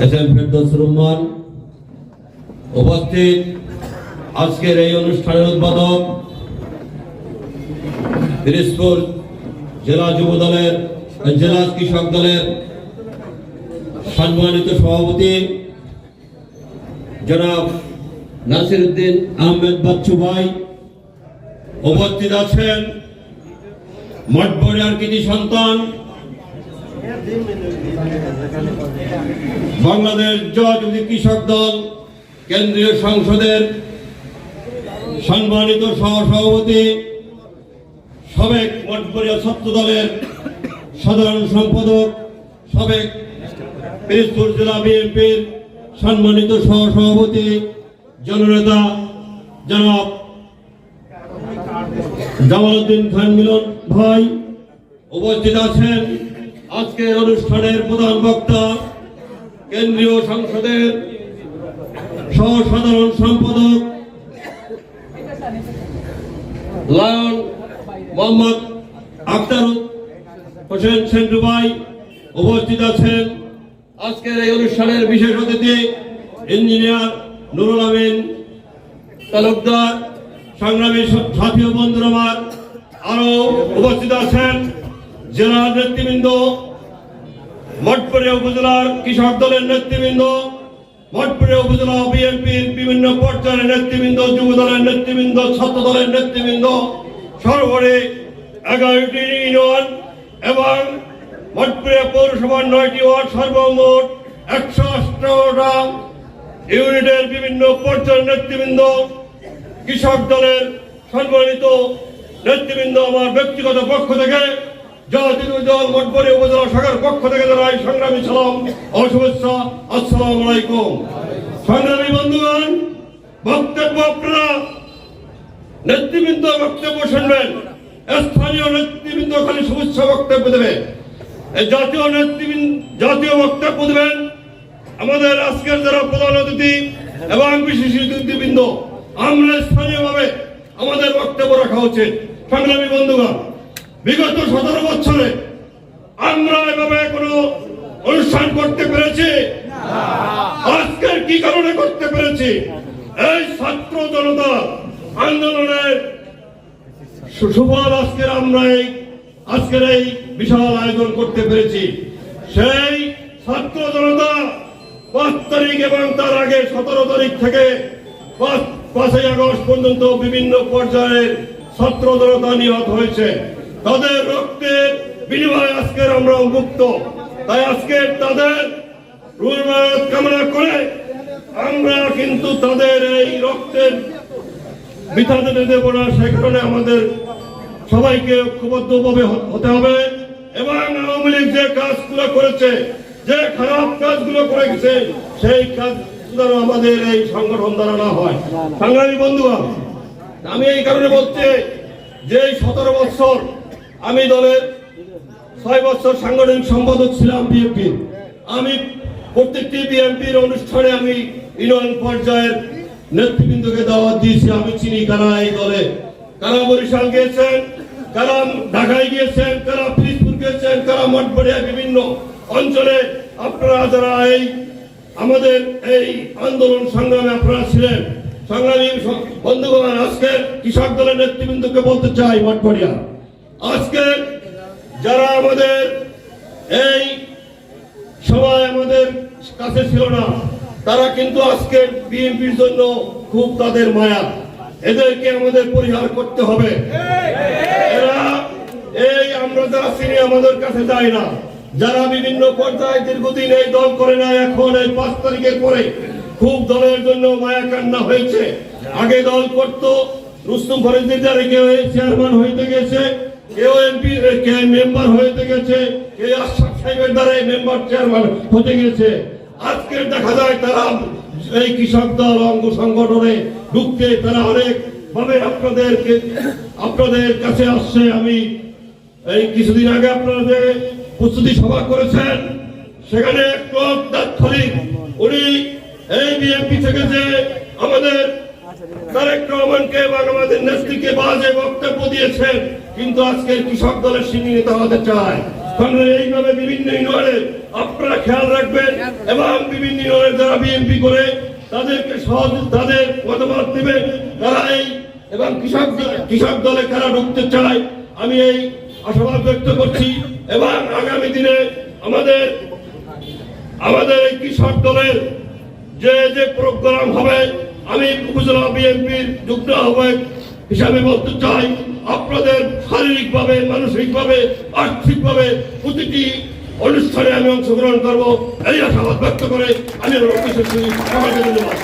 ফেরদৌস রহমান উপস্থিত আজকের এই অনুষ্ঠানের উদ্বোধক দিনাজপুর জেলা যুব দলের, জেলা কৃষক দলের সম্মানিত সভাপতি জনাব নাসির উদ্দিন আহমেদ বাচ্চু ভাই উপস্থিত আছেন। মঠবরিয়ার কৃতি সন্তান বাংলাদেশ জাতীয় কৃষক দল, কেন্দ্রীয় সংসদের সম্মানিত সহসভাপতি, সাবেক মঠবরিয়া ছাত্র দলের সাধারণ সম্পাদক, সাবেক পিরিজপুর জেলা বিএনপির সম্মানিত সহসভাপতি, জননেতা জনাব জামালউদ্দিন খান মিলন ভাই উপস্থিত আছেন। আজকের অনুষ্ঠানের প্রধান বক্তা কেন্দ্রীয় সংসদের সহ সাধারণ সম্পাদক লায়ন মোহাম্মদ আক্তার হোসেন সেন্টু ভাই উপস্থিত আছেন। আজকের এই অনুষ্ঠানের বিশেষ অতিথি ইঞ্জিনিয়ার নুরুল আমিন, তালুকদার, সংগ্রামী সাথী বন্ধুরা আরও উপস্থিত আছেন। জেলার নেতৃবৃন্দ মঠপুরিয়া উপজেলার কৃষক দলের নেতৃবৃন্দ মঠপুরিয়া উপজেলা বিএনপির বিভিন্ন পর্যায়ের নেতৃবৃন্দ, যুব দলের নেতৃবৃন্দ, ছাত্র দলের নেতৃবৃন্দ, সর্বোপরি এগারোটি ইউনিয়ন এবং মঠপুরিয়া পৌরসভার নয়টি ওয়ার্ড সর্বমোট একশো আঠারোটা ইউনিটের বিভিন্ন পর্যায়ের নেতৃবৃন্দ, কৃষক দলের সম্মানিত নেতৃবৃন্দ আমার ব্যক্তিগত পক্ষ থেকে জাতীয় দল মঠবরী উপজেলা শাখার পক্ষ থেকে জানাই সংগ্রামী সালাম ও শুভেচ্ছা। আসসালামু আলাইকুম। সংগ্রামী বন্ধুগণ, বক্তব্য আপনারা নেতৃবৃন্দ বক্তব্য শুনবেন। স্থানীয় নেতৃবৃন্দ খালি শুভেচ্ছা বক্তব্য দেবে। জাতীয় নেতৃবৃন্দ, জাতীয় বক্তব্য দেবেন আমাদের আজকের যারা প্রধান অতিথি এবং বিশেষ অতিথিবৃন্দ, আমরা স্থানীয়ভাবে আমাদের বক্তব্য রাখা উচিত। সংগ্রামী বন্ধুগণ, বিগত সতেরো বছরে আমরা এভাবে কোনো অনুষ্ঠান করতে পেরেছি? আজকের কি কারণে করতে পেরেছি? এই ছাত্র জনতা আন্দোলনের সুফল আজকের আমরা এই আজকের এই বিশাল আয়োজন করতে পেরেছি। সেই ছাত্র জনতা পাঁচ তারিখ এবং তার আগে সতেরো তারিখ থেকে পাঁচ পাঁচই আগস্ট পর্যন্ত বিভিন্ন পর্যায়ের ছাত্র জনতা নিহত হয়েছে। তাদের রক্তের বিনিময়ে আজকের আমরা মুক্ত তাই আজকে তাদের কামনা করে আমরা কিন্তু তাদের এই রক্তের বৃথা যেতে দেব না, সে কারণে আমাদের সবাইকে ঐক্যবদ্ধভাবে হতে হবে এবং আওয়ামী লীগ যে কাজগুলো করেছে, যে খারাপ কাজগুলো করে গেছে, সেই কাজ যেন আমাদের এই সংগঠন দ্বারা না হয়। সংগ্রামী বন্ধুগণ, আমি এই কারণে বলছি যে সতেরো বছর আমি দলের ছয় বছর সাংগঠনিক সম্পাদক ছিলাম বিএনপি। আমি প্রত্যেকটি বিএনপির অনুষ্ঠানে আমি ইউনিয়ন পর্যায়ের নেতৃবৃন্দকে দাওয়াত দিয়েছি। আমি চিনি কারা এই দলে। কারা বরিশাল গিয়েছেন, কারা ঢাকায় গিয়েছেন, কারা পিরিজপুর গিয়েছেন, কারা মঠবাড়িয়া বিভিন্ন অঞ্চলে আপনারা যারা এই আমাদের এই আন্দোলন সংগ্রামে আপনারা ছিলেন, সংগ্রামী বন্ধুগণ, আজকে কৃষক দলের নেতৃবৃন্দকে বলতে চাই মঠবাড়িয়া। আজকে যারা আমাদের এই সবাই আমাদের কাছে ছিল না, তারা কিন্তু আজকে বিএনপির জন্য খুব তাদের মায়া। এদেরকে আমাদের পরিহার করতে হবে। এরা এই আমরা যারা চিনি আমাদের কাছে যায় না, যারা বিভিন্ন পর্যায়ে দীর্ঘদিন এই দল করে না, এখন এই পাঁচ তারিখের পরে খুব দলের জন্য মায়া কান্না হয়েছে। আগে দল করত, রুস্তম ফরিদিদার কেউ চেয়ারম্যান হইতে গেছে কেউ এমপি কে মেম্বার হইতে গেছে কেউ আশরাফ সাহেবের দ্বারাই মেম্বার চেয়ারম্যান হতে গেছে। আজকে দেখা যায় তারা এই কৃষক দল, অঙ্গ সংগঠনে ঢুকতে তারা অনেক ভাবে আপনাদেরকে, আপনাদের কাছে আসছে। আমি এই কিছুদিন আগে আপনারা যে প্রস্তুতি সভা করেছেন, সেখানে ক্লব তাৎক্ষণিক, উনি এই বিএনপি থেকে যে আমাদের তারেক রহমানকে এবং আমাদের নেত্রীকে বাজে বক্তব্য দিয়েছেন কিন্তু আজকে কৃষক দলের সিনি নেতা হতে চায় এইভাবে বিভিন্ন ইউনিয়নে আপনারা খেয়াল রাখবেন এবং বিভিন্ন ইউনিয়নের যারা বিএনপি করে, তাদেরকে সহজ তাদের মতামত দেবেন। তারা এই এবং কৃষক কৃষক দলে কারা ঢুকতে চায়, আমি এই আশাবাদ ব্যক্ত করছি। এবং আগামী দিনে আমাদের আমাদের এই কৃষক দলের যে যে প্রোগ্রাম হবে, আমি উপজেলা বিএনপির যুগ্ম আহ্বায়ক হিসাবে বলতে চাই। আপনাদের শারীরিকভাবে, মানসিকভাবে, আর্থিকভাবে প্রতিটি অনুষ্ঠানে আমি অংশগ্রহণ করব। এই আশাবাদ ব্যক্ত করে আমি আমার ধন্যবাদ।